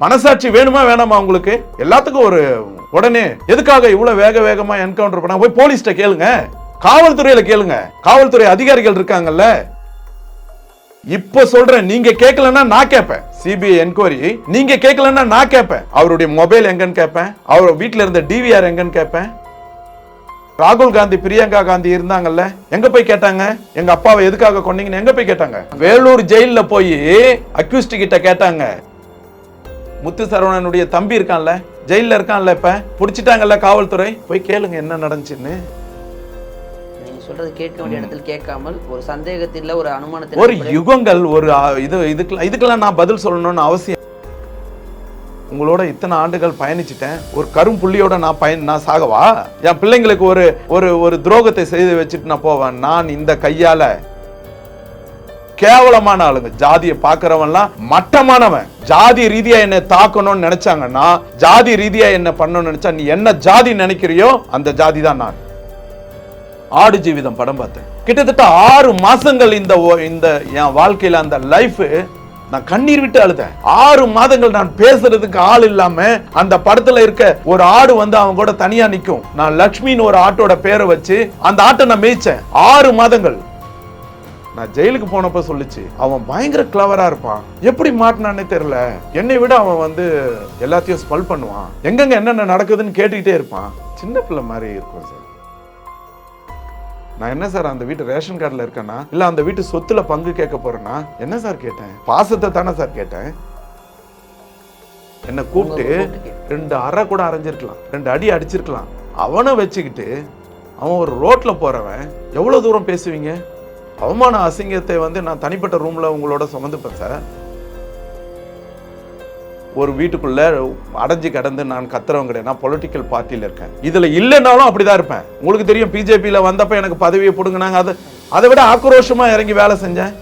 மனசாட்சி வேணுமா வேணாமா உங்களுக்கு? எல்லாத்துக்கும் ஒரு உடனே எதுக்காக இவ்வளவு வேக வேகமா என்கவுண்டர் பண்ண? போய் போலீஸ்ட கேளுங்க. காவல்துறையில கேளுங்க. காவல்துறை அதிகாரிகள் இருக்காங்கல்ல. இப்ப சொல்றேன் நீங்க கேட்கலன்னா நான் கேட்பேன் சிபிஐ என்கொயரி நீங்க கேட்கலன்னா நான் கேட்பேன் அவருடைய மொபைல் எங்கன்னு கேட்பேன் அவர் வீட்ல இருந்த டிவிஆர் எங்கன்னு கேட்பேன் ராகுல் காந்தி பிரியங்கா காந்தி இருந்தாங்கல்ல. எங்க போய் கேட்டாங்க? எங்க அப்பாவை எதுக்காக கொண்டீங்கன்னு எங்க போய் கேட்டாங்க? வேலூர் ஜெயில போய் அக்யூஸ்ட் கிட்ட கேட்டாங்க. முத்து சரவணனுடைய தம்பி இருக்கான்ல ஜெயில்ல இருக்கான்ல இப்ப? புடிச்சிட்டாங்கல்ல காவல்துறை? போய் கேளுங்க என்ன நடந்துச்சுன்னு. சொல்றது கேட்க வேண்டிய இடத்தில் கேட்காமல் ஒரு சந்தேகத்தில் ஒரு அனுமானத்தில் ஒரு யுகங்கள் ஒரு இது இதுக்கு இதுக்கெல்லாம் நான் பதில் சொல்லணும்னு அவசியம். உங்களோட இத்தனை ஆண்டுகள் பயணிச்சிட்டேன். ஒரு கரும்புள்ளியோட நான் பயன் நான் சாகவா? என் பிள்ளைங்களுக்கு ஒரு ஒரு ஒரு துரோகத்தை செய்து வச்சுட்டு நான் போவேன். நான் இந்த கையால கேவலமான ஆளுங்க. ஜாதியை பார்க்கறவன்லாம் மட்டமானவன். ஜாதி ரீதியா என்னை தாக்கணும்னு நினைச்சாங்கன்னா ஜாதி ரீதியா என்ன பண்ணணும்னு நினைச்சா நீ என்ன ஜாதி நினைக்கிறியோ அந்த ஜாதி தான் நான். ஆடு ஜீவிதம் படம் பார்த்தேன். கிட்டத்தட்ட ஆறு மாசங்கள் இந்த ஓ- இந்த என் வாழ்க்கையில அந்த லைஃப் நான் கண்ணீர் விட்டு அழுதேன். ஆறு மாதங்கள் நான் பேசுறதுக்கு ஆள் இல்லாம அந்த படத்துல இருக்க ஒரு ஆடு வந்து அவன் கூட தனியா நிக்கும். நான் லக்ஷ்மின்னு ஒரு ஆட்டோட பேரை வச்சு அந்த ஆட்டை நான் மேய்ச்சேன். ஆறு மாதங்கள். நான் ஜெயிலுக்கு போனப்ப சொல்லுச்சு அவன் பயங்கர கிளவரா இருப்பான். எப்படி மாட்டினானே தெரியல. என்னை விட அவன் வந்து எல்லாத்தையும் ஸ்பல் பண்ணுவான். எங்கெங்க என்னென்ன நடக்குதுன்னு கேட்டுக்கிட்டே இருப்பான். சின்ன பிள்ளை மாதிரி இருக்கும் சார். நான் என்ன சார் அந்த வீட்டு ரேஷன் கார்டில் இருக்கேன்னா இல்ல அந்த வீட்டு சொத்துல பங்கு கேட்க போறேன்னா என்ன சார் கேட்டேன்? பாசத்தை தானே சார் கேட்டேன். என்ன கூப்பிட்டு ரெண்டு அறை கூட அரைஞ்சிருக்கலாம். ரெண்டு அடி அடிச்சிருக்கலாம். அவனை வச்சுக்கிட்டு அவன் ஒரு ரோட்ல போறவன் எவ்வளவு தூரம் பேசுவீங்க? அவமான அசிங்கத்தை வந்து நான் தனிப்பட்ட ரூம்ல உங்களோட சுமந்துப்பேன் சார் ஒரு வீட்டுக்குள்ள அடைஞ்சு கடந்து நான் கத்துறவங்க கிடையாது நான் பொலிட்டிக்கல் பார்ட்டியில் இருக்கேன். இதில் இல்லைனாலும் அப்படிதான் இருப்பேன். உங்களுக்கு தெரியும் பிஜேபியில் வந்தப்ப எனக்கு பதவியை பிடுங்கினாங்க. அது அதை விட ஆக்ரோஷமாக இறங்கி வேலை செஞ்சேன்.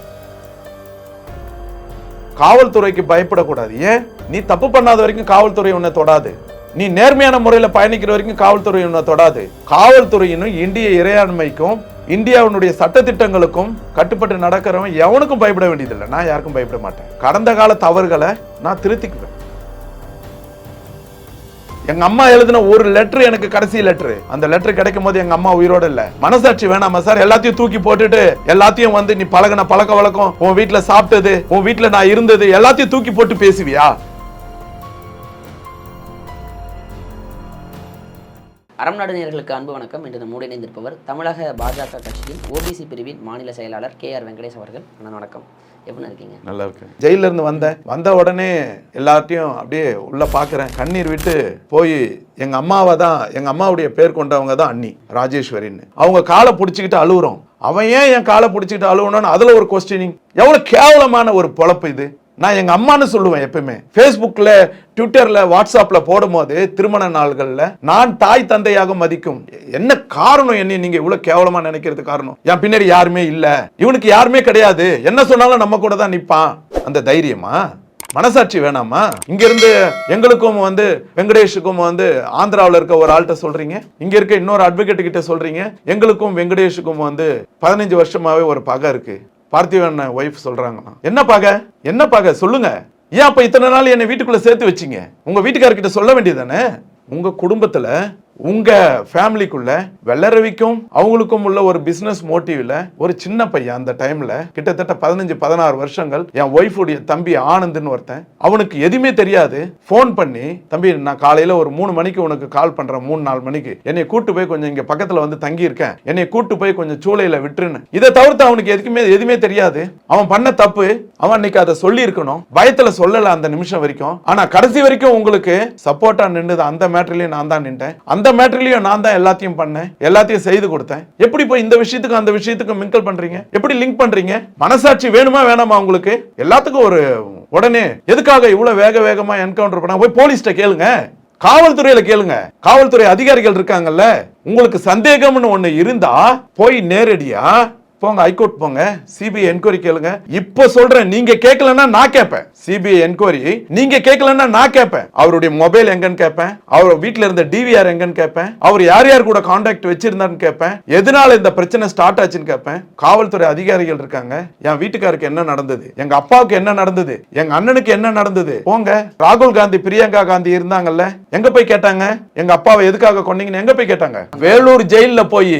காவல்துறைக்கு பயப்படக்கூடாது. ஏன்? நீ தப்பு பண்ணாத வரைக்கும் காவல்துறை உன்னை தொடாது. நீ நேர்மையான முறையில் பயணிக்கிற வரைக்கும் காவல்துறை உன்னை தொடாது. காவல்துறையினும் இந்திய இறையாண்மைக்கும் இந்தியாவினுடைய சட்டத்திட்டங்களுக்கும் கட்டுப்பட்டு நடக்கிறவன் எவனுக்கும் பயப்பட வேண்டியதில்லை. நான் யாருக்கும் பயப்பட மாட்டேன். கடந்த கால தவறுகளை நான் திருத்திக்குவேன். எங்க அம்மா எழுதின ஒரு லெட்டர் எனக்கு கடைசி லெட்டர் அந்த லெட்டர் கிடைக்கும் போது எங்க அம்மா உயிரோட இல்ல. மனசாட்சி வேணாமா சார்? எல்லாத்தையும் தூக்கி போட்டுட்டு எல்லாத்தையும் வந்து நீ பழகுன பழக்க வழக்கம் உன் வீட்டுல சாப்பிட்டது உன் வீட்டுல நான் இருந்தது எல்லாத்தையும் தூக்கி போட்டு பேசுவியா? அறம் நாடு நேயர்களுக்கு அன்பு வணக்கம். இன்று நம்மோடு இணைந்திருப்பவர் தமிழக பாஜக கட்சியின் ஓபிசி பிரிவின் மாநில செயலாளர் கே ஆர் வெங்கடேஷ் அவர்கள். அண்ணன் வணக்கம். எப்படி இருக்கீங்க? நல்லா இருக்கு ஜெயில இருந்து வந்தேன். வந்த உடனே எல்லாத்தையும் அப்படியே உள்ள பாக்குறேன். கண்ணீர் விட்டு போய் எங்க அம்மாவை தான் எங்க அம்மாவுடைய பேர் கொண்டவங்க தான் அண்ணி ராஜேஸ்வரின்னு. அவங்க காலை பிடிச்சிக்கிட்டு அழுகுறோம் அவன் ஏன் என் காலை பிடிச்சிக்கிட்டு அழுகணும்னு அதுல ஒரு கொஸ்டினிங் எவ்வளவு கேவலமான ஒரு பொழப்பு இது. நான் எங்க அம்மான்னு சொல்லுவேன் எப்பவுமே ஃபேஸ்புக்ல ட்விட்டர்ல வாட்ஸ்அப்ல போடும்போது திருமண நாள்கள்ல நான் தாய் தந்தையாக மதிக்கும். என்ன காரணம் என்ன நீங்க இவ்வளவு கேவலமா நினைக்கிறது காரணம்? என் பின்னாடி யாருமே இல்ல. இவனுக்கு யாருமே கிடையாது. என்ன சொன்னாலும் நம்ம கூட தான் நிப்பான். அந்த தைரியமா? மனசாட்சி வேணாமா? இங்க இருந்து எங்களுக்கும் வந்து வெங்கடேஷுக்கும் வந்து ஆந்திராவில் இருக்க ஒரு ஆள்கிட்ட சொல்றீங்க. இங்க இருக்க இன்னொரு அட்வொகேட் கிட்ட சொல்றீங்க. எங்களுக்கும் வெங்கடேஷுக்கும் வந்து பதினஞ்சு வருஷமாவே ஒரு பகை இருக்கு. பார்த்திவன் ஒய்ஃப் சொல்கிறாங்கண்ணா என்ன பார்க்க? என்ன பகை சொல்லுங்க. ஏன் அப்ப இத்தனை நாள் என்னை வீட்டுக்குள்ள சேர்த்து வச்சீங்க? உங்க வீட்டுக்காரர்கிட்ட சொல்ல வேண்டியதானே உங்க குடும்பத்துல உங்க ஃபேமிலிக்குள்ள வெள்ளரவிக்கும் அவங்களுக்கும் உள்ள ஒரு பிஸ்னஸ் மோட்டிவ்ல ஒரு சின்ன பையன் அந்த டைம்ல கிட்டத்தட்ட பதினஞ்சு பதினாறு வருஷங்கள் என் ஒய்ஃபுடைய தம்பி ஆனந்த்னு ஒருத்தன். அவனுக்கு எதுவுமே தெரியாது. ஃபோன் பண்ணி தம்பி நான் காலையில் ஒரு மூணு மணிக்கு உனக்கு கால் பண்றேன் மூணு நாலு மணிக்கு. என்னை கூட்டு போய் கொஞ்சம் இங்கே பக்கத்தில் வந்து தங்கியிருக்கேன். என்னை கூட்டு போய் கொஞ்சம் சூளையில் விட்டுருன்னு. இதை தவிர்த்து அவனுக்கு எதுக்குமே எதுவுமே தெரியாது. அவன் பண்ண தப்பு அவன் அன்னைக்கு அதை சொல்லி இருக்கணும் பயத்துல சொல்லலை அந்த நிமிஷம் வரைக்கும். ஆனால் கடைசி வரைக்கும் உங்களுக்கு சப்போர்ட்டா நின்றுது அந்த மேட்டர்லேயும் நான் தான் நின்றேன். அந்த மேட்டர்லயும் நான் தான் எல்லாத்தையும் பண்ணேன் எல்லாத்தையும் செய்து கொடுத்தேன். எப்படி போய் இந்த விஷயத்துக்கு அந்த விஷயத்துக்கு மிங்கல் பண்றீங்க? எப்படி லிங்க் பண்றீங்க? மனசாட்சி வேணுமா வேணாமா உங்களுக்கு? எல்லாத்துக்கும் ஒரு உடனே எதுக்காக இவ்வளவு வேக வேகமா என்கவுண்டர் பண்ண போய் போலீஸ்ட கேளுங்க. காவல்துறையில கேளுங்க. காவல்துறை அதிகாரிகள் இருக்காங்கல்ல உங்களுக்கு சந்தேகம்னு ஒண்ணு இருந்தா போய் நேரடியா போங்க ஹைகோர்ட் போங்க. சிபிஐ என்கொயரி கேளுங்க. இப்போ சொல்றேன் நீங்க கேட்கலன்னா நான் கேட்பேன். சிபிஐ என்கொயரி நீங்க கேட்கலன்னா நான் கேட்பேன். அவருடைய மொபைல் எங்கன்னு கேட்பேன். அவர் வீட்டுல இருந்த டிவிஆர் எங்கன்னு கேட்பேன். அவர் யார் யார் கூட கான்டாக்ட் வச்சிருந்தாருன்னு கேட்பேன். எதனால இந்த பிரச்சனை ஸ்டார்ட் ஆச்சுன்னு கேட்பேன். காவல்துறை அதிகாரிகள் இருக்காங்க. என் வீட்டுக்காருக்கு என்ன நடந்தது? எங்க அப்பாவுக்கு என்ன நடந்தது? எங்க அண்ணனுக்கு என்ன நடந்தது? போங்க. ராகுல் காந்தி பிரியங்கா காந்தி இருந்தாங்கல்ல. எங்க போய் கேட்டாங்க? எங்க அப்பாவை எதுக்காக கொண்டீங்கன்னு எங்க போய் கேட்டாங்க? வேலூர் ஜெயில போய்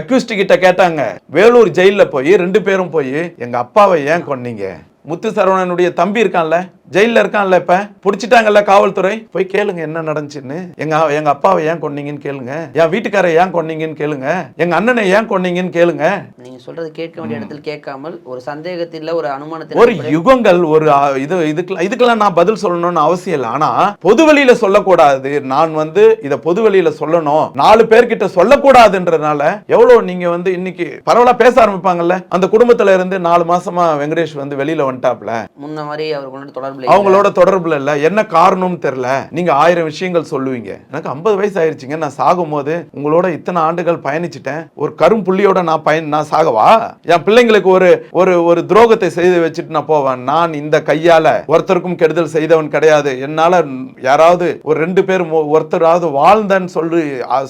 அக்யூஸ்ட் கிட்ட கேட்டாங்க. வேலூர் ஜெயிலில் போய் ரெண்டு பேரும் போய் எங்க அப்பாவை ஏன் கொன்னீங்க? முத்து சரவணனுடைய தம்பி இருக்கான்ல ஜெயில்ல இருக்கான்ல இப்ப? புடிச்சிட்டாங்கல்ல காவல்துறை? போய் கேளுங்க என்ன நடந்துச்சுன்னு. எங்க எங்க அப்பாவை ஏன் கொன்னீங்கன்னு கேளுங்க. என் வீட்டுக்காரை ஏன் கொன்னீங்கன்னு கேளுங்க. எங்க அண்ணனை ஏன் கொன்னீங்கன்னு கேளுங்க. நீங்க சொல்றது கேட்க வேண்டிய இடத்தில் கேட்காமல் ஒரு சந்தேகத்தில் ஒரு அனுமானத்தில் ஒரு யுகங்கள் ஒரு இது இதுக்கெல்லாம் இதுக்கெல்லாம் நான் பதில் சொல்லணும்னு அவசியம் இல்லை. ஆனா பொது வெளியில சொல்லக்கூடாது. நான் வந்து இத பொது வெளியில சொல்லணும். நாலு பேர்கிட்ட சொல்லக்கூடாதுன்றதுனால எவ்வளவு நீங்க வந்து இன்னைக்கு பரவலா பேச ஆரம்பிப்பாங்கல்ல? அந்த குடும்பத்துல இருந்து நாலு மாசமா வெங்கடேஷ் வந்து வெளியில வந்துட்டாப்ல. முன்ன மாதிரி அவர் கொண்டு தொடர்பு அவங்களோட தொடர்புல இல்ல. என்ன காரணம்னு தெரியல. நீங்க ஆயிரம் விஷயங்கள் சொல்லுவீங்க. எனக்கு 50 வயசு ஆயிருச்சுங்க. நான் சாகும்போது உங்களோட இத்தனை ஆண்டுகள் பயணிச்சிட்டேன். ஒரு கரும்புள்ளியோட நான் பயன் நான் சாகவா? என் பிள்ளைங்களுக்கு ஒரு ஒரு ஒரு துரோகத்தை செய்து வச்சுட்டு நான் போவேன். நான் இந்த கையால ஒருத்தருக்கும் கெடுதல் செய்தவன் கிடையாது. என்னால யாராவது ஒரு ரெண்டு பேர் ஒருத்தராவது வாழ்ந்தன்னு சொல்லி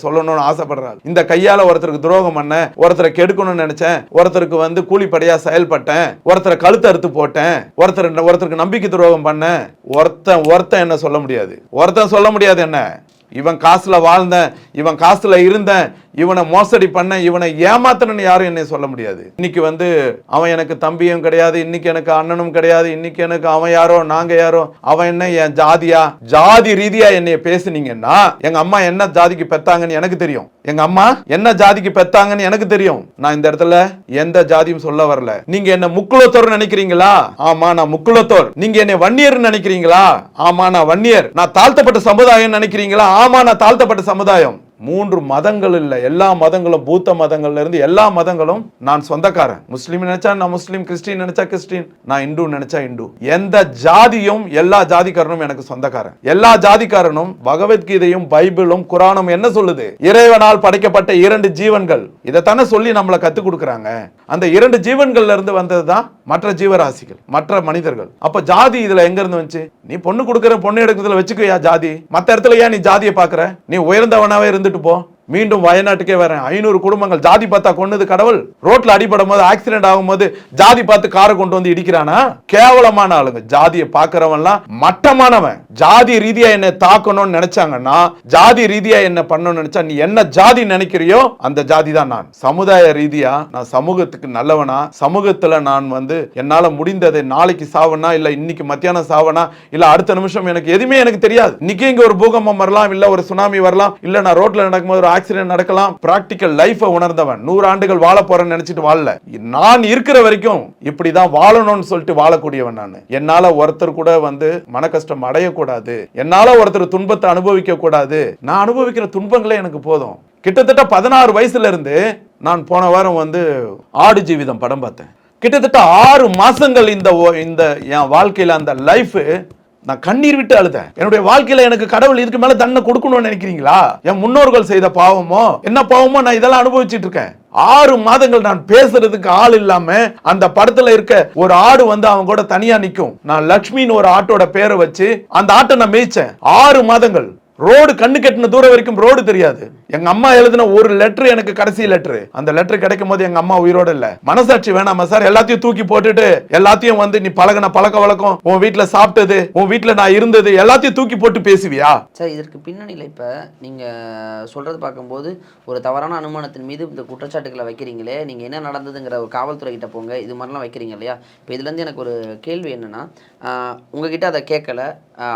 சொல்லணும்னு ஆசைப்படுறாரு. இந்த கையால ஒருத்தருக்கு துரோகம் பண்ண ஒருத்தரை கெடுக்கணும்னு நினைச்சேன். ஒருத்தருக்கு வந்து கூலிப்படையா செயல்பட்டேன். ஒருத்தரை கழுத்து அறுத்து போட்டேன். ஒருத்தர் ஒருத்தருக்கு நம்பிக்கை துரோகம் பண்ண ஒருத்தன் ஒருத்தன் என்ன சொல்ல முடியாது. ஒருத்தன் சொல்ல முடியாது என்ன? இவன் காசில் வாழ்ந்தேன் இவன் காசில் இருந்தேன் இவனை மோசடி பண்ண இவனை ஏமாத்தணும்னு யாரும் என்னை சொல்ல முடியாது. இன்னைக்கு வந்து அவன் எனக்கு தம்பியும் கிடையாது இன்னைக்கு எனக்கு அண்ணனும் கிடையாது இன்னைக்கு எனக்கு அவன் யாரோ நாங்க யாரோ அவன் என்ன என் ஜாதியா? ஜாதி ரீதியா என்னைய பேசுனீங்கன்னா எங்க அம்மா என்ன ஜாதிக்கு பெத்தாங்கன்னு எனக்கு தெரியும். எங்க அம்மா என்ன ஜாதிக்கு பெத்தாங்கன்னு எனக்கு தெரியும். நான் இந்த இடத்துல எந்த ஜாதியும் சொல்ல வரல. நீங்க என்ன முக்குலத்தோர் நினைக்கிறீங்களா? ஆமா நான் முக்குலத்தோர். நீங்க என்னை வன்னியர் நினைக்கிறீங்களா? ஆமா நான் வன்னியர். நான் தாழ்த்தப்பட்ட சமுதாயம் நினைக்கிறீங்களா? ஆமா நான் தாழ்த்தப்பட்ட சமுதாயம். மூன்று மதங்கள் இல்ல. எல்லா மதங்களும் பூத்த மதங்கள்ல இருந்து எல்லா மதங்களும் நான் சொந்தக்காரன். முஸ்லீம் நினைச்சா நான் முஸ்லீம் கிறிஸ்டின் நினைச்சா கிறிஸ்டின் நான் இந்து நினைச்சா இந்து. எந்த ஜாதியும் எல்லா ஜாதிக்காரனும் எனக்கு சொந்தக்காரன். எல்லா ஜாதிக்காரனும் பகவத்கீதையும் பைபிளும் குரானும் என்ன சொல்லுது? இறைவனால் படைக்கப்பட்ட இரண்டு ஜீவன்கள். இதைத்தானே சொல்லி நம்மளை கத்துக் கொடுக்குறாங்க. அந்த இரண்டு ஜீவன்கள்ல இருந்து வந்ததுதான் மற்ற ஜீவராசிகள் மற்ற மனிதர்கள். அப்ப ஜாதி இதுல எங்க இருந்து வந்துச்சு? நீ பொண்ணு கொடுக்குற பொண்ணு எடுக்கிறதுல வச்சுக்கோயா ஜாதி? மத்த இடத்துல ஏன் நீ ஜாதியை பாக்குற நீ உயர்ந்தவனாவே இருந்துட்டு போ. மீண்டும் வயநாட்டுக்கே வரேன். ஐநூறு குடும்பங்கள் ஜாதி பார்த்தா கொன்னது கடவுள். ரோட்ல அடிபடும் போது ஆக்சிடென்ட் ஆகும்போது ஜாதி பார்த்து காரை கொண்டு வந்து இடிக்கிறானா? கேவலமான ஆளுங்க. ஜாதியை பாக்குறவன்லாம் மட்டமானவன். ஜாதி ரீதியா என்னை தாக்கணும்னு நினைச்சாங்கன்னா ஜாதி ரீதியா என்ன பண்ணணும்னு நினைச்சா நீ என்ன ஜாதி நினைக்கிறியோ அந்த ஜாதி தான் நான். சமுதாய ரீதியா நான் சமூகத்துக்கு நல்லவனா? சமூகத்துல நான் வந்து என்னால முடிந்ததை நாளைக்கு சாவனா? இல்ல இன்னைக்கு மத்தியானம் சாவனா? இல்ல அடுத்த நிமிஷம் எனக்கு எதுவுமே எனக்கு தெரியாது. இன்னைக்கு இங்க ஒரு பூகம்பம் வரலாம் இல்ல ஒரு சுனாமி வரலாம் இல்ல நான் ரோட்ல நடக்கும்போது ஆக்சிடென்ட் நடக்கலாம். பிராக்டிக்கல் லைஃபை உணர்ந்தவன். நூறு ஆண்டுகள் வாழ போறேன்னு நினைச்சிட்டு வாழல. நான் இருக்கிற வரைக்கும் இப்படிதான் வாழணும்னு சொல்லிட்டு வாழக்கூடியவன் நான். என்னால ஒருத்தர் கூட வந்து மன கஷ்டம் அடையக்கூடாது. என்னால ஒருத்தர் துன்பத்தை அனுபவிக்க கூடாது நான் அனுபவிக்கிற துன்பங்களே எனக்கு போதும். கிட்டத்தட்ட பதினாறு வயசுல இருந்து நான் போன வாரம் வந்து ஆடு ஜீவிதம் படம் பார்த்தேன். கிட்டத்தட்ட ஆறு மாசங்கள் இந்த ஓ- இந்த என் வாழ்க்கையில அந்த லைஃப் நான் கண்ணீர் விட்டு அழுதேன். என்னுடைய வாழ்க்கையில எனக்கு கடவுள் இதுக்கு மேல தன்னை கொடுக்கணும்னு நினைக்கிறீங்களா? என் முன்னோர்கள் செய்த பாவமோ? என்ன பாவமோ? நான் இதெல்லாம் அனுபவிச்சுட்டு இருக்கேன். ஆறு மாதங்கள் நான் பேசுறதுக்கு ஆள் இல்லாம அந்த படத்துல இருக்க ஒரு ஆடு வந்து அவங்க கூட தனியா நிக்கும். நான் லக்ஷ்மின்னு ஒரு ஆட்டோட பேரை வச்சு அந்த ஆட்டை நான் மேய்ச்சேன். ஆறு மாதங்கள். ரோடு கண்ணு கட்டின தூரம் வரைக்கும் ரோடு தெரியாது. எங்க அம்மா எழுதின ஒரு லெட்டர் எனக்கு கடைசி லெட்டர் அந்த லெட்டர் கிடைக்கும் போது எங்க அம்மா உயிரோட இல்ல. மனசாட்சி வேணாமா சார் எல்லாத்தையும் தூக்கி போட்டுட்டு எல்லாத்தையும் வந்து நீ பழகின பழக்க வழக்கம் உன் வீட்டுல சாப்பிட்டது உன் வீட்டுல நான் இருந்தது எல்லாத்தையும் தூக்கி போட்டு பேசுவியா? சார் இதற்கு பின்னணியில் இப்போ நீங்கள் சொல்றது பார்க்கும்போது ஒரு தவறான அனுமானத்தின் மீது இந்த குற்றச்சாட்டுகளை வைக்கிறீங்களே நீங்கள் என்ன நடந்ததுங்கிற ஒரு காவல்துறை கிட்ட போங்க இது மாதிரிலாம் வைக்கிறீங்க இல்லையா? இப்போ இதுலேருந்து எனக்கு ஒரு கேள்வி என்னென்னா உங்ககிட்ட அதை கேட்கல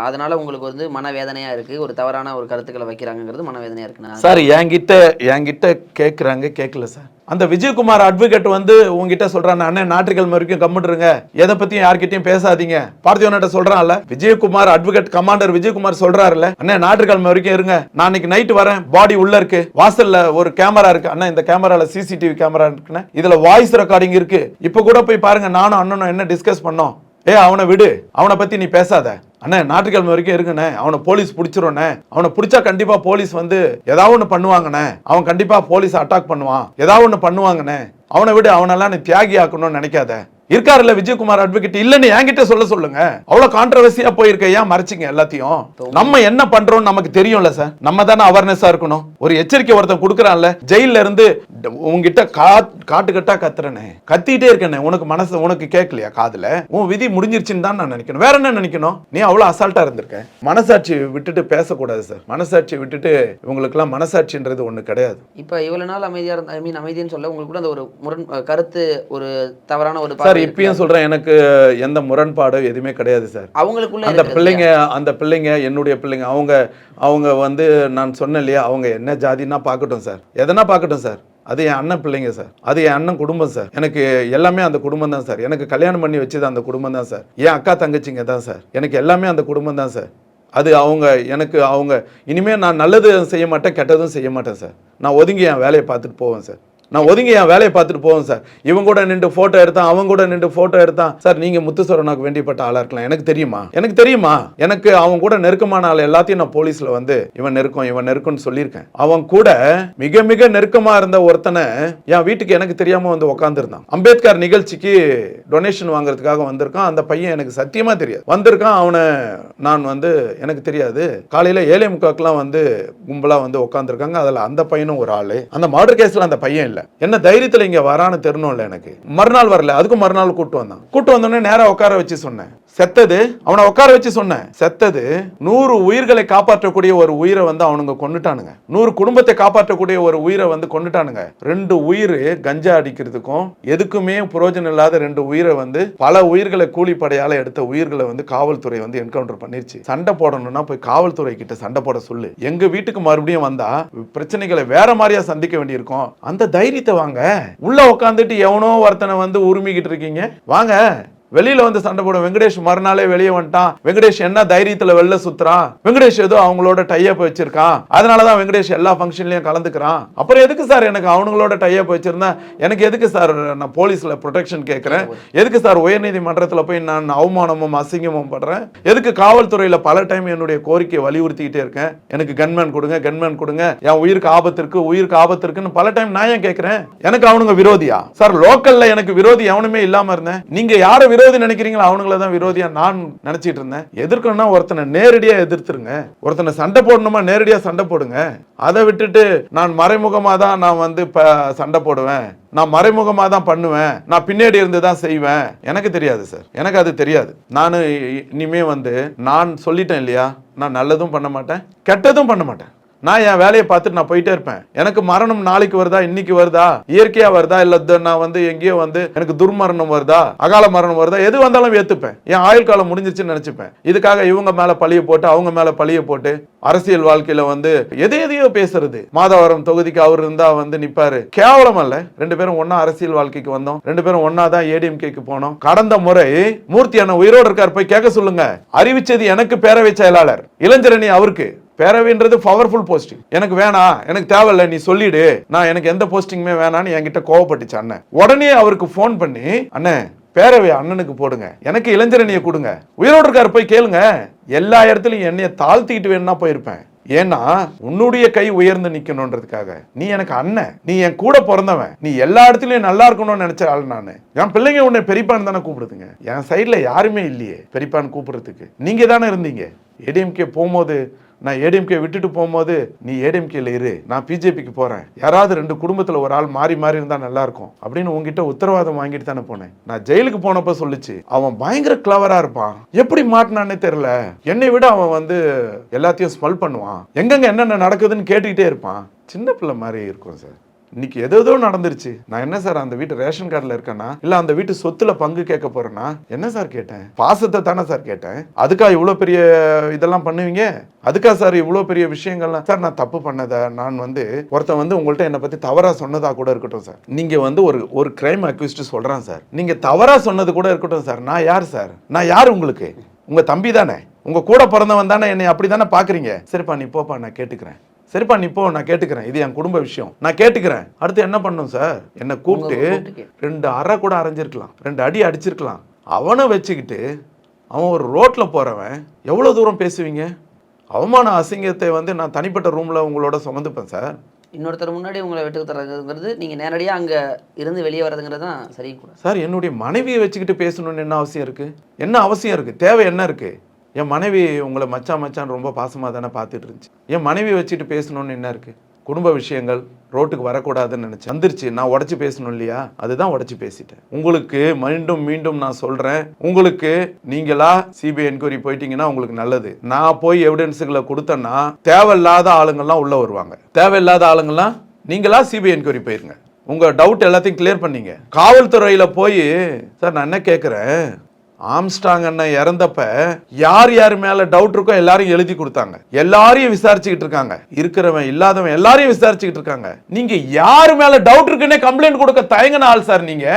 அதனால உங்களுக்கு வந்து மனவேதனையா இருக்குது ஒரு தவறான ஒரு கருத்துக்களை வைக்கிறாங்கிறது மனவேதனையாக இருக்குண்ணா சார் என்கிட்ட என்கிட்ட கேட்குறாங்க கேட்கல சார். அந்த விஜயகுமார் அட்வொகேட் வந்து உங்ககிட்ட சொல்றான் அண்ணன் ஞாயிற்றுக்கிழமை வரைக்கும் கம்மிட்டுருங்க எதை பத்தியும் யார்கிட்டயும் பேசாதீங்க. பார்த்திவன்கிட்ட சொல்றான்ல விஜயகுமார் அட்வொகேட் கமாண்டர் விஜயகுமார் சொல்றாருல்ல அண்ணன் ஞாயிற்றுக்கிழமை வரைக்கும் இருங்க. நான் இன்னைக்கு நைட் வரேன். பாடி உள்ள இருக்கு. வாசல்ல ஒரு கேமரா இருக்கு. அண்ணா இந்த கேமரால சிசிடிவி கேமரா இருக்குன்னு இதுல வாய்ஸ் ரெக்கார்டிங் இருக்கு. இப்ப கூட போய் பாருங்க நானும் அண்ணனும் என்ன டிஸ்கஸ் பண்ணோம்? ஏ அவனை விடு. அவனை பத்தி நீ பேசாத. அண்ணே ஞாயிற்றுக்கிழமை வரைக்கும் இருக்குண்ணே அவனை போலீஸ் பிடிச்சிரும்ண்ணே. அவனை பிடிச்சா கண்டிப்பா போலீஸ் வந்து ஏதாவது ஒன்று பண்ணுவாங்கண்ணே. அவன் கண்டிப்பா போலீஸ் அட்டாக் பண்ணுவான். ஏதாவது ஒன்று பண்ணுவாங்கண்ணே. அவனை விடு அவனெல்லாம் நீ தியாகி ஆக்கணும்னு நினைக்காத. இருக்காருல்ல விஜயகுமார் அட்வொகேட் இல்லன்னு என்கிட்ட சொல்ல சொல்லுங்க. அவ்வளவு கான்ட்ரவர்சியா போயிருக்க ஏன் மறைச்சிங்க எல்லாத்தையும்? நம்ம என்ன பண்றோம் நமக்கு தெரியும்ல சார் நம்ம தானே அவேர்னஸா இருக்கணும். ஒரு எச்சரிக்கை ஒருத்தன் கொடுக்குறான்ல ஜெயில இருந்து ட- உன்கிட்ட கா காட்டு கட்டா கத்துறனே. கத்திட்டே இருக்கேனே. உனக்கு மனசு உனக்கு கேட்கலையா காதுல? உன் விதி முடிஞ்சிருச்சுன்னு தான் நான் நினைக்கணும். வேற என்ன நினைக்கணும்? நீ அவ்வளவு அசால்ட்டா இருந்திருக்க. மனசாட்சி விட்டுட்டு பேசக்கூடாது சார் மனசாட்சி விட்டுட்டு இவங்களுக்கெல்லாம் மனசாட்சின்றது ஒண்ணு கிடையாது. இப்போ இவ்வளவு நாள் அமைதியா இருந்த ஐ மீன் அமைதின்னு சொல்ல உங்களுக்கு கூட அந்த ஒரு முரண் கருத்து ஒரு தவறான ஒரு சார் பார்வை இப்பயும்? சொல்றேன் எனக்கு எந்த முரண்பாடு எதுவுமே கிடையாது சார். அவங்களுக்குள்ள அந்த பிள்ளைங்க அந்த பிள்ளைங்க என்னுடைய பிள்ளைங்க அவங்க அவங்க வந்து நான் சொன்னேன் இல்லையா அவங்க என்ன ஜாதின்னா பார்க்கட்டும் சார். எதனா பார்க்கட்டும் சார். அது என் அண்ணன் பிள்ளைங்க சார். அது என் அண்ணன் குடும்பம் சார். எனக்கு எல்லாமே அந்த குடும்பம் தான் சார். எனக்கு கல்யாணம் பண்ணி வச்சது அந்த குடும்பம் தான் சார். என் அக்கா தங்கச்சிங்க தான் சார். எனக்கு எல்லாமே அந்த குடும்பம் தான் சார். அது அவங்க எனக்கு அவங்க இனிமே நான் நல்லது செய்ய மாட்டேன் கெட்டதும் செய்ய மாட்டேன் சார். நான் ஒதுங்கி என் வேலையை பார்த்துட்டு போவேன் சார். நான் ஒதுங்கி என் வேலையை பார்த்துட்டு போவேன் சார். இவன் கூட நின்று ஃபோட்டோ எடுத்தான் அவன் கூட நின்று ஃபோட்டோ எடுத்தான். சார் நீங்கள் முத்துஸ்வரனுக்கு வேண்டியப்பட்ட ஆளாக இருக்கலாம். எனக்கு தெரியுமா? எனக்கு தெரியுமா? எனக்கு அவன் கூட நெருக்கமான ஆள் எல்லாத்தையும் நான் போலீஸில் வந்து இவன் நெருக்கம் இவன் நெருக்கம்னு சொல்லியிருக்கேன். அவன் கூட மிக மிக நெருக்கமாக இருந்த ஒருத்தனை என் வீட்டுக்கு எனக்கு தெரியாமல் வந்து உட்காந்துருந்தான் அம்பேத்கர் நிகழ்ச்சிக்கு டொனேஷன் வாங்குறதுக்காக வந்திருக்கான். அந்த பையன் எனக்கு சத்தியமாக தெரியாது. வந்திருக்கான் அவனை நான் வந்து எனக்கு தெரியாது. காலையில் ஏழை முக்காக்கெல்லாம் வந்து கும்பலாக வந்து உட்காந்துருக்காங்க அதில் அந்த பையனும் ஒரு ஆள். அந்த மர்டர் கேஸில் அந்த பையன் இல்லை. வரல என்ன தைரியத்தில் இங்கே வரான்னு தெரியணும்ல எனக்கு. மறுநாள் வரல. அதுக்கும் மறுநாள் கூட்டு வந்தான். கூட்டு வந்தோடனே நேராக உட்கார வச்சு சொன்னேன். செத்தது? அவனை உட்கார வச்சு சொன்னேன். செத்தது? நூறு உயிர்களை காப்பாற்றக்கூடிய ஒரு உயிரை வந்து அவனுங்க கொண்டுட்டானுங்க நூறு குடும்பத்தை காப்பாற்றக்கூடிய ஒரு உயிரை வந்து கொண்டுட்டானுங்க ரெண்டு உயிர் கஞ்சா அடிக்கிறதுக்கும் எதுக்குமே புரோஜனம் இல்லாத ரெண்டு உயிரை வந்து பல உயிர்களை கூலிப்படையால எடுத்த உயிர்களை வந்து காவல்துறை வந்து என்கவுண்டர் பண்ணிருச்சு. சண்டை போடணும்னா போய் காவல்துறை கிட்ட சண்டை போட சொல்லு. எங்க வீட்டுக்கு மறுபடியும் வந்தா பிரச்சனைகளை வேற மாதிரியா சந்திக்க வேண்டியிருக்கும். அந்த தைரியத்தை வாங்க. உள்ள உட்காந்துட்டு எவனோ ஒருத்தனை வந்து உரிமிக்கிட்டு இருக்கீங்க. வாங்க. வெளியில வந்து சண்டை போடும். வெங்கடேஷ் மறுநாளே வெளியே வந்துட்டான். வெங்கடேஷ் என்ன தைரியத்துல வெளில சுத்துறான் வெங்கடேஷ் ஏதோ அவங்களோட டையப் வச்சிருக்கான் அதனாலதான் வெங்கடேஷ் எல்லா ஃபங்க்ஷன்லயும் கலந்துக்கிறான். அப்புறம் எதுக்கு சார் எனக்கு அவனுங்களோட டையப் வச்சிருந்தா எனக்கு எதுக்கு சார் நான் போலீஸ்ல ப்ரொடெக்ஷன் கேட்கறேன்? எதுக்கு சார் உயர்நீதிமன்றத்துல போய் நான் அவமானமும் அசிங்கமும் படுறேன்? எதுக்கு காவல்துறையில பல டைம் என்னுடைய கோரிக்கையை வலியுறுத்திக்கிட்டே இருக்கேன்? எனக்கு கன்மேன் கொடுங்க கன்மேன் கொடுங்க. என் உயிருக்கு ஆபத்து இருக்கு உயிருக்கு ஆபத்து இருக்குன்னு பல டைம் நான் ஏன் கேட்கறேன்? எனக்கு அவனுங்க விரோதியா? சார் லோக்கல்ல எனக்கு விரோதி எவனுமே இல்லாம இருந்தேன். நீங்க யார விரோதி நினைக்கிறீங்களா? அவனுங்கள தான் விரோதியா நான் நினைச்சிட்டு இருந்தேன். எதிர்க்கணும்னா ஒருத்தனை நேரடியா எதிர்த்துருங்க. ஒருத்தனை சண்டை போடணுமா நேரடியா சண்டை போடுங்க. அதை விட்டுட்டு நான் மறைமுகமா தான் நான் வந்து இப்ப சண்டை போடுவேன். நான் மறைமுகமா தான் பண்ணுவேன். நான் பின்னாடி இருந்து தான் செய்வேன். எனக்கு தெரியாது சார். எனக்கு அது தெரியாது. நான் இனிமே வந்து நான் சொல்லிட்டேன் இல்லையா? நான் நல்லதும் பண்ண மாட்டேன் கெட்டதும் பண்ண மாட்டேன். நான் என் வேலையை பார்த்துட்டு நான் போயிட்டே இருப்பேன். எனக்கு மரணம் நாளைக்கு வருதா இன்னைக்கு வருதா? இயற்கையா வருதா? இல்ல நான் வந்து எங்கேயோ வந்து எனக்கு துர்மரணம் வருதா? அகால மரணம் வருதா? எது வந்தாலும் ஏத்துப்பேன். என் ஆயுள் காலம் முடிஞ்சிச்சுன்னு நினைச்சுப்பேன். இதுக்காக இவங்க மேல பழிய போட்டு அவங்க மேல பழிய போட்டு அரசியல் வாழ்க்கையில வந்து எதை எதையோ பேசுறது. மாதவரம் தொகுதிக்கு அவர் இருந்தா வந்து நிப்பாரு. கேவலம் அல்ல. ரெண்டு பேரும் ஒன்னா அரசியல் வாழ்க்கைக்கு வந்தோம். ரெண்டு பேரும் ஒண்ணா தான் ஏடிஎம்கேக்கு போனோம். கடந்த முறை மூர்த்தி அண்ணன் உயிரோடு இருக்கார். போய் கேட்க சொல்லுங்க. அறிவிச்சது எனக்கு பேரவை செயலாளர். இளைஞரணி அவருக்கு. பேரவைன்றது பவர்ஃபுல் போஸ்டிங் எனக்கு வேணாம் எனக்கு தேவையில்ல நீ சொல்லிடு. நான் எனக்கு எந்த போஸ்டிங்குமே வேணாம்னு என்கிட்ட கோவப்பட்டுச்சு அண்ணன் உடனே அவருக்கு ஃபோன் பண்ணி அண்ணே பேரவை அண்ணனுக்கு போடுங்க. எனக்கு இளைஞரணியை கொடுங்க. உயிரோடு இருக்கார் போய் கேளுங்க. எல்லா இடத்துலையும் என்னைய தாழ்த்திக்கிட்டு வேணும்னா போயிருப்பேன். ஏன்னா உன்னுடைய கை உயர்ந்து நிக்கணும்ன்றதுக்காக நீ எனக்கு அண்ணன் நீ என் கூட பிறந்தவன். நீ எல்லா இடத்துலயும் நல்லா இருக்கணும்னு நினைச்ச ஆள் நானு. என் பிள்ளைங்க உன்னை பெரியப்பான் தானே கூப்பிடுதுங்க. என் சைட்ல யாருமே இல்லையே பெரியப்பான் கூப்பிடுறதுக்கு. நீங்க தானே இருந்தீங்க. ஏடிஎம்கே போகும்போது நான் ஏடிஎம்கே விட்டுட்டு போகும்போது நீ ஏடிஎம்கேல இரு நான் பிஜேபிக்கு போறேன். யாராவது ரெண்டு குடும்பத்துல ஒரு ஆள் மாறி மாறி இருந்தா நல்லா இருக்கும். அப்படின்னு உங்ககிட்ட உத்தரவாதம் வாங்கிட்டு தானே போனேன். நான் ஜெயிலுக்கு போனப்ப சொல்லுச்சு அவன் பயங்கர கிளவரா இருப்பான். எப்படி மாட்டினானே தெரியல. என்னை விட அவன் வந்து எல்லாத்தையும் ஸ்மெல் பண்ணுவான். எங்கெங்க என்னென்ன நடக்குதுன்னு கேட்டுக்கிட்டே இருப்பான். சின்ன பிள்ளை மாதிரி இருக்கும் சார். இன்னைக்கு எதோ ஏதோ நடந்துருச்சு. நான் என்ன சார் அந்த வீட்டு ரேஷன் கார்டில் இருக்கேன்னா இல்லை அந்த வீட்டு சொத்துல பங்கு கேட்க போறேன்னா என்ன சார் கேட்டேன்? பாசத்தை தானே சார் கேட்டேன். அதுக்கா இவ்வளோ பெரிய இதெல்லாம் பண்ணுவீங்க? அதுக்கா சார் இவ்வளோ பெரிய விஷயங்கள்லாம்? சார் நான் தப்பு பண்ணதை நான் வந்து ஒருத்தன் வந்து உங்கள்கிட்ட என்னை பற்றி தவறாக சொன்னதாக கூட இருக்கட்டும் சார். நீங்கள் வந்து ஒரு ஒரு கிரைம் அக்யூஸ்ட் சொல்கிறேன் சார். நீங்கள் தவறாக சொன்னது கூட இருக்கட்டும் சார். நான் யார் சார்? நான் யார் உங்களுக்கு? உங்கள் தம்பி தானே? உங்கள் கூட பிறந்தவன் தானே என்னை அப்படி தானே பார்க்குறீங்க சரிப்பா நீ போப்பா நான் கேட்டுக்கிறேன். சரிப்பா நீ போ நான் கேட்டுக்கிறேன். இது என் குடும்ப விஷயம். நான் கேட்டுக்கிறேன். அடுத்து என்ன பண்ணும் சார்? என்னை கூப்பிட்டு. ரெண்டு அறை கூட அரைஞ்சிருக்கலாம். ரெண்டு அடி அடிச்சிருக்கலாம். அவனை வச்சுக்கிட்டு அவன் ஒரு ரோட்ல போறவன் எவ்வளவு தூரம் பேசுவீங்க? அவமான அசிங்கத்தை வந்து நான் தனிப்பட்ட ரூம்ல உங்களோட சுமந்துப்பேன் சார். இன்னொருத்தர் முன்னாடி உங்களை வெட்டு நீங்கள் நேரடியாக அங்கே இருந்து வெளியே வர்றதுங்கிறது தான் சரி கூட. சார் என்னுடைய மனைவியை வச்சுக்கிட்டு பேசணும்னு என்ன அவசியம் இருக்கு? என்ன அவசியம் இருக்கு? தேவை என்ன இருக்கு? என் மனைவி உங்களை மச்சான் மச்சான் ரொம்ப பாசமாக தானே பார்த்துட்டு இருந்துச்சு. என் மனைவி வச்சுட்டு பேசணும்னு என்ன இருக்குது குடும்ப விஷயங்கள் ரோட்டுக்கு வரக்கூடாதுன்னு நினைச்சேன். வந்துருச்சு. நான் உடச்சி பேசணும் இல்லையா? அதுதான் உடச்சி பேசிட்டேன். உங்களுக்கு மீண்டும் மீண்டும் நான் சொல்கிறேன் உங்களுக்கு நீங்களா சிபிஐ என்கொயரி போயிட்டீங்கன்னா உங்களுக்கு நல்லது. நான் போய் எவிடன்ஸுகளை கொடுத்தேன்னா தேவையில்லாத ஆளுங்கள்லாம் உள்ளே வருவாங்க. தேவையில்லாத ஆளுங்கள்லாம் நீங்களா சிபிஐ என்கொயரி போயிருங்க. உங்கள் டவுட் எல்லாத்தையும் கிளியர் பண்ணீங்க. காவல்துறையில் போய் சார் நான் என்ன கேட்குறேன் ஆம்ஸ்டாங் அண்ணன் இறந்தப்ப யார் யார் மேல டவுட் இருக்கோ எல்லாரும் எழுதி கொடுத்தாங்க. எல்லாரையும் விசாரிச்சுக்கிட்டு இருக்காங்க. இருக்கிறவன் இல்லாதவன் எல்லாரையும் விசாரிச்சுக்கிட்டு இருக்காங்க. நீங்க யார் மேல டவுட் இருக்குன்னே கம்ப்ளைண்ட் கொடுக்க தயங்கின ஆள் சார் நீங்க.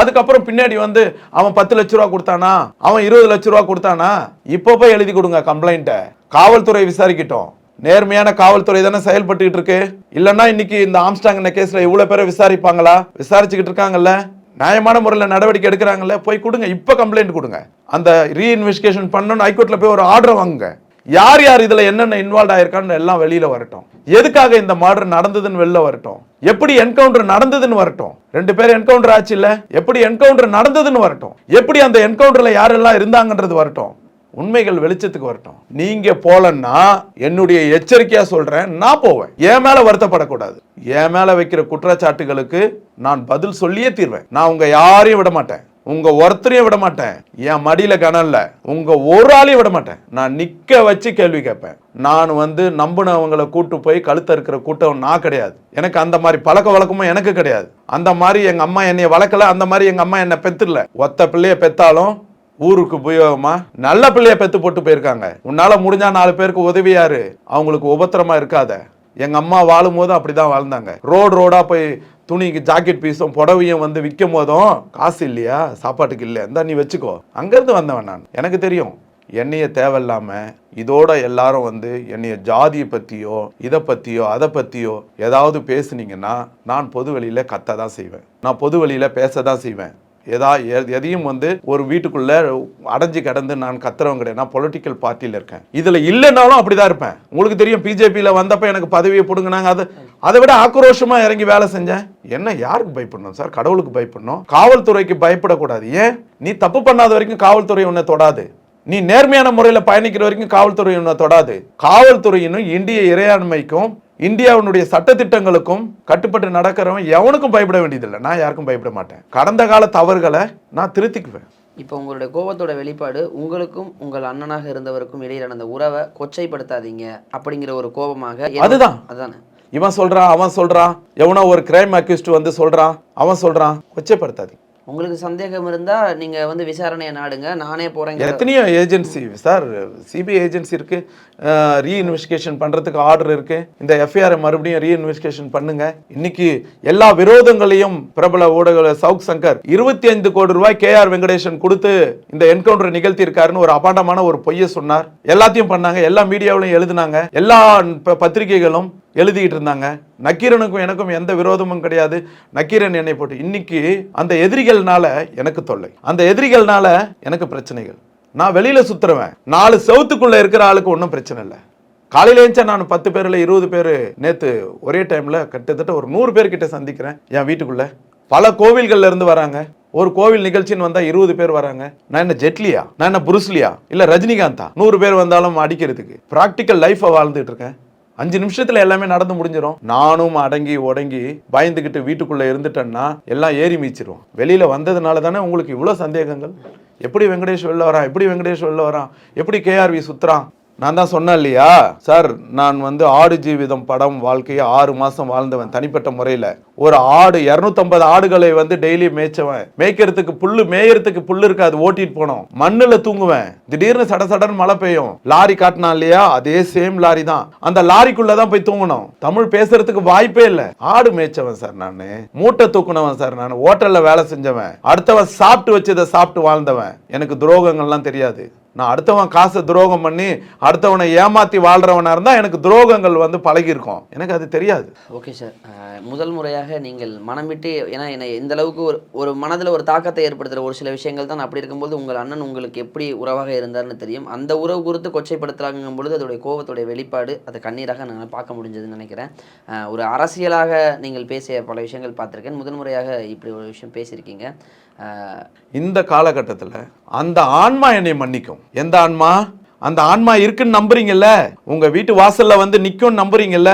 அதுக்கப்புறம் பின்னாடி வந்து அவன் பத்து லட்ச ரூபா கொடுத்தானா? அவன் இருபது லட்ச ரூபா கொடுத்தானா? இப்போ போய் எழுதி கொடுங்க கம்ப்ளைண்ட்டை காவல்துறை விசாரிக்கட்டும். நேர்மையான காவல்துறை தானே செயல்பட்டுக்கிட்டு இருக்கு. இல்லைன்னா இன்னைக்கு இந்த ஆம்ஸ்டாங் கேஸ்ல இவ்வளவு பேரை விசாரிப்பாங்களா? விசாரிச்சுக்கிட்டு இருக்காங்கல்ல. நியாயமான முறையில் நடவடிக்கை எடுக்கிறாங்கல்ல போய் கொடுங்க. இப்போ கம்ப்ளைண்ட் கொடுங்க. அந்த ரீஇன்வெஸ்டிகேஷன் பண்ணணும்னு ஹைகோர்ட்டில் போய் ஒரு ஆர்டர் வாங்குங்க. யார் யார் இதில் என்னென்ன இன்வால்வ் ஆயிருக்கான்னு எல்லாம் வெளியில் வரட்டும். எதுக்காக இந்த மர்டர் நடந்ததுன்னு வெளில வரட்டும். எப்படி என்கவுண்டர் நடந்ததுன்னு வரட்டும். ரெண்டு பேர் என்கவுண்டர் ஆச்சு இல்லை? எப்படி என்கவுண்டர் நடந்ததுன்னு வரட்டும். எப்படி அந்த என்கவுண்டரில் யாரெல்லாம் இருந்தாங்கன்றது வரட்டும். உண்மைகள் வெளிச்சத்துக்கு வரட்டும். நீங்க போலன்னா என்னுடைய எச்சரிக்கையா சொல்றேன் நான் போவேன். என் மேல வருத்தப்படக்கூடாது. என் மேல வைக்கிற குற்றச்சாட்டுகளுக்கு நான் பதில் சொல்லியே தீர்வேன். நான் உங்க யாரையும் விட மாட்டேன். உங்க ஒருத்தரையும் விட மாட்டேன். என் மடியில கனம் இல்ல. உங்க ஒரு ஆளையும் விட மாட்டேன். நான் நிக்க வச்சு கேள்வி கேட்பேன். நான் வந்து நம்பினவங்களை கூட்டு போய் கழுத்த இருக்கிற கூட்டம் நான் கிடையாது. எனக்கு அந்த மாதிரி பழக்க வழக்கமும் எனக்கு கிடையாது. அந்த மாதிரி எங்க அம்மா என்னைய வளர்க்கல அந்த மாதிரி எங்க அம்மா என்னை பெத்துடல ஒத்த பிள்ளைய பெத்தாலும் ஊருக்கு உபயோகமா? நல்ல பிள்ளைய பெத்து போட்டு போயிருக்காங்க. உன்னால முடிஞ்சா நாலு பேருக்கு உதவியாரு அவங்களுக்கு உபத்திரமா இருக்காத. எங்க அம்மா வாழும் போது அப்படிதான் வாழ்ந்தாங்க. ரோடு ரோடா போய் துணிக்கு ஜாக்கெட் பீஸும் புடவையும் வந்து விற்கும் போதும் காசு இல்லையா? சாப்பாட்டுக்கு இல்லையா? இந்தா நீ வச்சுக்கோ. அங்கேருந்து வந்தவன் நான். எனக்கு தெரியும். என்னைய தேவையில்லாம இதோட எல்லாரும் வந்து என்னைய ஜாதியை பத்தியோ இதை பத்தியோ அதை பத்தியோ ஏதாவது பேசுனீங்கன்னா நான் பொது வெளியில கத்த தான் செய்வேன். நான் பொது வெளியில பேச தான் செய்வேன். ஏதா எதையும் வந்து ஒரு வீட்டுக்குள்ள அடைஞ்சு கிடந்து நான் கத்துறவங்க கிடையாது. நான் பொலிட்டிக்கல் பார்ட்டியில் இருக்கேன். இதில் இல்லைனாலும் அப்படிதான் இருப்பேன். உங்களுக்கு தெரியும் பிஜேபியில் வந்தப்ப எனக்கு பதவியை பிடுங்கினாங்க அது அதை விட ஆக்ரோஷமாக இறங்கி வேலை செஞ்சேன். என்ன யாருக்கு பயப்படணும் சார்? கடவுளுக்கு பயப்படணும். காவல்துறைக்கு பயப்படக்கூடாது. ஏன்? நீ தப்பு பண்ணாத வரைக்கும் காவல்துறை உன்னை தொடாது. நீ நேர்மையான முறையில் பயணிக்கிற வரைக்கும் காவல்துறை உன்னை தொடாது. காவல்துறையினும் இந்திய இறையாண்மைக்கும் இந்தியாவினுடைய சட்டத்திட்டங்களுக்கும் கட்டுப்பட்டு நடக்கிறவன் எவனுக்கும் பயப்பட வேண்டியதில்லை. நான் யாருக்கும் பயப்பட மாட்டேன். கடந்த கால தவறுகளை நான் திருத்திக்குவேன். இப்போ உங்களுடைய கோபத்தோட வெளிப்பாடு உங்களுக்கும் உங்கள் அண்ணனாக இருந்தவருக்கும் இடையிலான அந்த உறவை கொச்சைப்படுத்தாதீங்க அப்படிங்கிற ஒரு கோபமாக அதுதான். அதானே? இவன் சொல்றான் அவன் சொல்றான் எவனோ ஒரு கிரைம் அக்யூஸ்ட் வந்து சொல்றான் அவன் சொல்றான் கொச்சைப்படுத்தாது உங்களுக்கு சந்தேகம் இருந்தா நீங்க வந்து விசாரணையை நாடுங்க. நானே போகிறேன் எத்தனையோ ஏஜென்சி சார் சிபிஐ ஏஜென்சி இருக்கு. ரீஇன்வெஸ்டிகேஷன் பண்றதுக்கு ஆர்டர் இருக்கு. இந்த எஃப்ஐஆர் மறுபடியும் ரீஇன்வெஸ்டிகேஷன் பண்ணுங்க. இன்னைக்கு எல்லா விரோதங்களையும் பிரபல ஊடக சவுக் சங்கர் இருபத்தி ஐந்து கோடி ரூபாய் கே ஆர் வெங்கடேசன் கொடுத்து இந்த என்கவுண்டர் நிகழ்த்தி இருக்காருன்னு ஒரு அபாண்டமான ஒரு பொய்யை சொன்னார். எல்லாத்தையும் பண்ணாங்க. எல்லா மீடியாவிலும் எழுதினாங்க. எல்லா ப- பத்திரிகைகளும் எழுதிக்கிட்டு இருந்தாங்க. நக்கீரனுக்கும் எனக்கும் எந்த விரோதமும் கிடையாது. நக்கீரன் என்னை போட்டு இன்னைக்கு அந்த எதிரிகள்னால எனக்கு தொல்லை. அந்த எதிரிகள்னால எனக்கு பிரச்சனைகள். நான் வெளியில் சுத்துறவன். நாலு செவுத்துக்குள்ள இருக்கிற ஆளுக்கு ஒன்றும் பிரச்சனை இல்லை. காலையில ஏஞ்சா நான் பத்து பேர்ல இருபது பேர் நேத்து ஒரே டைம்ல கிட்டத்தட்ட ஒரு நூறு பேர்கிட்ட சந்திக்கிறேன். என் வீட்டுக்குள்ள. பல கோவில்கள்ல இருந்து வராங்க. ஒரு கோவில் நிகழ்ச்சின்னு வந்தா இருபது பேர் வராங்க. நான் என்ன ஜெட்லியா நான் என்ன புருஸ்லியா இல்ல ரஜினிகாந்தா? நூறு பேர் வந்தாலும் அடிக்கிறதுக்கு. ப்ராக்டிக்கல் லைஃப்பை வாழ்ந்துட்டு இருக்கேன். அஞ்சு நிமிஷத்துல எல்லாமே நடந்து முடிஞ்சிடும் நானும் அடங்கி உடங்கி பயந்துக்கிட்டு வீட்டுக்குள்ள இருந்துட்டேன்னா எல்லாம் ஏறி மீச்சிரும். வெளியில வந்ததுனால தானே உங்களுக்கு இவ்வளவு சந்தேகங்கள்? எப்படி வெங்கடேஷ் வெளில வரான்? எப்படி வெங்கடேஷ் வெளில வரான்? எப்படி கேஆர்வி சுத்துறான்? நான் தான் சொன்னேன் இல்லையா? சார் நான் வந்து ஆடு ஜீவிதம் படம் வாழ்க்கையை ஆறு மாசம் வாழ்ந்தவன் தனிப்பட்ட முறையில். ஒரு ஆடு இரநூத்தம்பது ஆடுகளை வந்து டெய்லி மேய்ச்சவன். மேய்க்கிறதுக்கு புல்லு மேயறதுக்கு புல்லு இருக்காது ஓட்டிட்டு போனோம். மண்ணுல தூங்குவேன். திடீர்னு சட சடன் மழை பெய்யும். லாரி காட்டினான் இல்லையா? அதே சேம் லாரி தான். அந்த லாரிக்குள்ள தான் போய் தூங்கணும். தமிழ் பேசுறதுக்கு வாய்ப்பே இல்லை. ஆடு மேய்ச்சவன் சார் நான். மூட்டை தூக்குனவன் சார் நான். ஹோட்டல்ல வேலை செஞ்சவன். அடுத்தவன் சாப்பிட்டு வச்சதை சாப்பிட்டு வாழ்ந்தவன். எனக்கு துரோகங்கள்லாம் தெரியாது. நான் அடுத்தவன் காசை துரோகம் பண்ணி அடுத்தவனை ஏமாற்றி வாழ்கிறவனாக இருந்தால் எனக்கு துரோகங்கள் வந்து பழகியிருக்கும். எனக்கு அது தெரியாது. Okay sir. முதல் முறையாக நீங்கள் மனம் விட்டு ஏன்னா என்னை இந்த அளவுக்கு ஒரு ஒரு மனதில் ஒரு தாக்கத்தை ஏற்படுத்துகிற ஒரு சில விஷயங்கள் தான் அப்படி இருக்கும்போது உங்கள் அண்ணன் உங்களுக்கு எப்படி உறவாக இருந்தார்னு தெரியும். அந்த உறவு குறித்து கொச்சைப்படுத்துகிறாங்கும் பொழுது அதோடைய கோபத்துடைய வெளிப்பாடு அதை கண்ணீராக நான் பார்க்க முடிஞ்சதுன்னு நினைக்கிறேன். ஒரு அரசியலாக நீங்கள் பேசிய பல விஷயங்கள் பார்த்துருக்கேன். முதல் முறையாக இப்படி ஒரு விஷயம் பேசியிருக்கீங்க. இந்த காலகட்டத்தில் அந்த ஆன்மா என்னை மன்னிக்கும். எந்த ஆன்மா? அந்த ஆன்மா இருக்குன்னு நம்புறீங்கல்ல? உங்க வீட்டு வாசல்ல வந்து நிற்கும்னு நம்புறீங்கல்ல?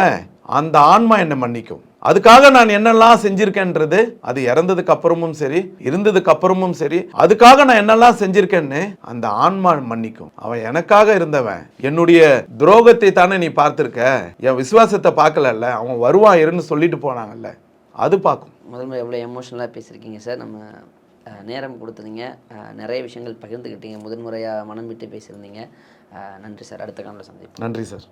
அந்த ஆன்மா என்னை மன்னிக்கும். அதுக்காக நான் என்னெல்லாம் செஞ்சிருக்கேன்றது அது இறந்ததுக்கு அப்புறமும் சரி இருந்ததுக்கு அப்புறமும் சரி அதுக்காக நான் என்னெல்லாம் செஞ்சிருக்கேன்னு அந்த ஆன்மா மன்னிக்கும். அவன் எனக்காக இருந்தவன். என்னுடைய துரோகத்தை தானே நீ பார்த்திருக்க? என் விசுவாசத்தை பார்க்கலல்ல? அவன் வருவான் இருன்னு சொல்லிட்டு போனாங்கல்ல? அது பார்க்கும். முதல்ல எவ்வளோ எமோஷனலாக பேசியிருக்கீங்க சார்? நம்ம நேரம் கொடுத்தீங்க நிறைய விஷயங்கள் பகிர்ந்துக்கிட்டீங்க முதன்முறையாக மனம் விட்டு பேசியிருந்தீங்க. நன்றி சார். அடுத்த காலத்தில் சந்திப்போம். நன்றி சார்.